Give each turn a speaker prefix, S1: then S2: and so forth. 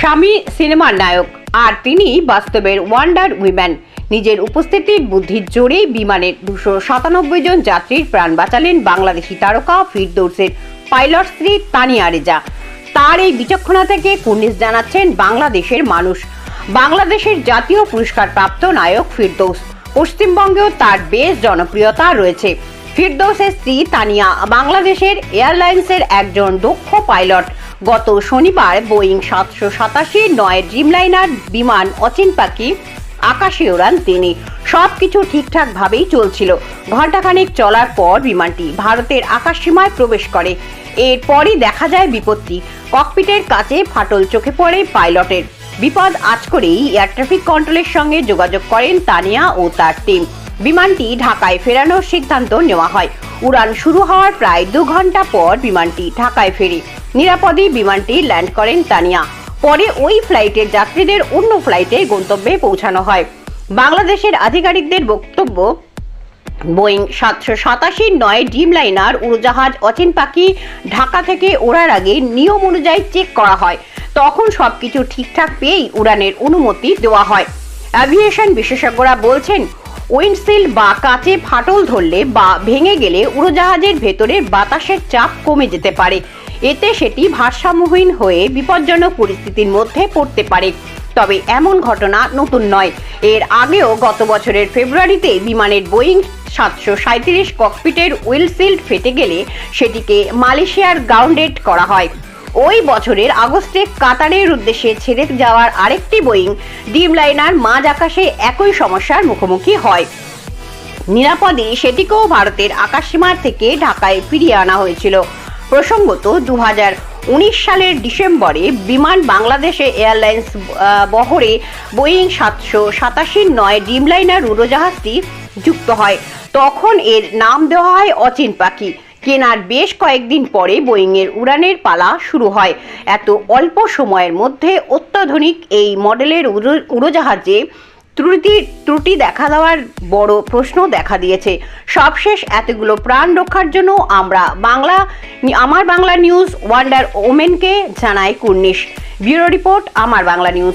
S1: স্বামী সিনেমার নায়ক। আর তিনি বাস্তবের ওয়ান্ডার উইম্যান নিজের উপস্থিতির বুদ্ধির জোরেই বিমানের দুশো সাতানব্বই জন যাত্রীর প্রাণ বাঁচালেন বাংলাদেশি তারকা ফিরদৌসের পাইলট স্ত্রী তানিয়া রেজা। তার এই বিচক্ষণা থেকে কুর্নিশ জানাচ্ছেন বাংলাদেশের মানুষ। বাংলাদেশের জাতীয় পুরস্কার প্রাপ্ত নায়ক ফিরদৌস। পশ্চিমবঙ্গেও তার বেশ জনপ্রিয়তা রয়েছে। ফিরদৌসের স্ত্রী তানিয়া বাংলাদেশের এয়ারলাইন্সের একজন দক্ষ পাইলট। গত শনিবার বোয়িং সাতশো সাতাশি নয় ড্রিমলাইনার বিমান অচিন পাখি আকাশে ওড়ান তিনি। সব কিছু ঠিকঠাকভাবেই চলছিল। ঘণ্টাখানেক চলার পর বিমানটি ভারতের আকাশসীমায় প্রবেশ করে। এরপরই দেখা যায় বিপত্তি। ককপিটের কাছে ফাটল চোখে পড়ে পাইলটের। বিপদ আজ করেই এয়ার ট্রাফিক কন্ট্রোলের সঙ্গে যোগাযোগ করেন তানিয়া ও তার টিম। বিমানটি ঢাকায় ফেরানোর সিদ্ধান্ত নেওয়া হয়। উড়ান শুরু হওয়ার প্রায় দু ঘণ্টা পর বিমানটি ঢাকায় ফেরে। নিরাপদে বিমানটি ল্যান্ড করেন তানিয়া। পরে ওই ফ্লাইটের যাত্রীদের অন্য ফ্লাইটে গন্তব্যে পৌঁছানো হয়। বাংলাদেশের আধিকারিকদের বক্তব্য, বোয়িং সাতশো সাতাশি নয় ড্রিমলাইনার উড়োজাহাজ অচিন পাখি ঢাকা থেকে ওড়ার আগে নিয়ম অনুযায়ী চেক করা হয়। তখন সবকিছু ঠিকঠাক পেয়েই উড়ানের অনুমতি দেওয়া হয়। অ্যাভিয়েশন বিশেষজ্ঞরা বলছেন উইন্ডশিল্ড বা কাঁচে ফাটল ধরলে বা ভেঙে গেলে উড়োজাহাজের ভেতরের বাতাসের চাপ কমে যেতে পারে। এতে সেটি ভারসাম্যহীন হয়ে বিপজ্জনক পরিস্থিতির মধ্যে পড়তে পারে। তবে এমন ঘটনা নতুন নয়। এর আগেও গত বছরের ফেব্রুয়ারিতে বিমানের বোয়িং সাতশো সাঁত্রিশ ককপিটের উইলশিল্ড ফেটে গেলে সেটিকে মালয়েশিয়ার গ্রাউন্ডেড করা হয়। ওই বছরের আগস্টে কাতারের উদ্দেশ্যে ছেড়ে যাওয়ার আরেকটি বোয়িং ডিমলাইনার মাঝ আকাশে একই সমস্যার মুখোমুখি হয়। নিরাপদে সেটিকেও ভারতের আকাশসীমার থেকে ঢাকায় ফিরিয়ে আনা হয়েছিল। প্রসঙ্গত দু উনিশ সালের ডিসেম্বরে বিমান বাংলাদেশে এয়ারলাইন্স বহরে বোয়িং সাতশো সাতাশি নয় ড্রিমলাইনার উড়োজাহাজটি যুক্ত হয়। তখন এর নাম দেওয়া হয় অচিন পাখি। কেনার বেশ কয়েকদিন পরে বোয়িংয়ের উড়ানের পালা শুরু হয়। এত অল্প সময়ের মধ্যে অত্যাধুনিক এই মডেলের উড়ো- উড়োজাহাজে ত্রুটি ত্রুটি দেখা দেওয়ার বড় প্রশ্ন দেখা দিয়েছে। সবশেষ এতগুলো প্রাণ রক্ষার জন্য আমরা বাংলা, আমার বাংলা নিউজ ওয়ান্ডার ওমেনকে জানাই কুর্নিশ। ব্যুরো রিপোর্ট, আমার বাংলা নিউজ।